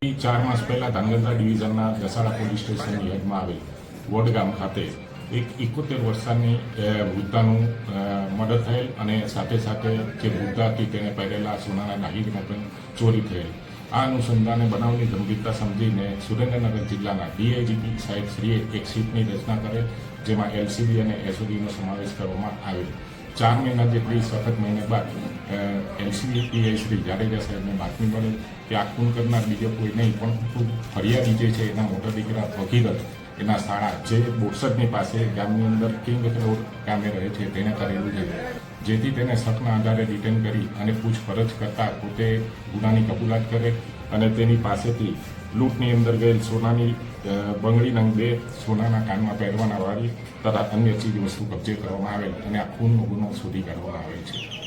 ચાર માસ પહેલા ધાંગધ્રા ડિવિઝનના દસાડા પોલીસ સ્ટેશનની હદમાં આવેલ વડગામ ખાતે એક એકોતેર વર્ષની વૃદ્ધાનું મર્ડર થયેલ અને સાથે સાથે જે વૃદ્ધા હતી તેને પહેરેલા સોનાના નાહિરમાં પણ ચોરી થયેલ. આ અનુસંધાને બનાવની ગંભીરતા સમજીને સુરેન્દ્રનગર જિલ્લાના ડીઆઈજીપી સાહેબ શ્રીએ એક સીટની રચના કરેલ જેમાં એલસીબી અને એસઓડીનો સમાવેશ કરવામાં આવેલ. ચાર મહિના જેટલી સખત મહિને બાદ એલસીબી પીઆઈ શ્રી જાડેજા સાહેબને બાતમી મળે કે આ ખૂન કરનાર બીજો કોઈ નહીં, પણ ફરિયાદી જે છે, એના મોટા દીકરા ભગીરથ, એના શાળા જે બોરસદની પાસે ગામની અંદર કિંગ રોડ ગામે રહે છે, તેને કરેલું છે. જેથી તેને શકના આધારે ડિટેન કરી અને પૂછપરછ કરતાં પોતે ગુનાની કબૂલાત કરે અને તેની પાસેથી લૂંટની અંદર ગયેલ સોનાની બંગડી રંગ બે સોનાના કાનમાં પહેરવાના વાળી તથા અન્ય ચીજ વસ્તુ કબજે કરવામાં આવેલ અને આ ખૂનનો ગુનો શોધી કાઢવામાં આવે છે.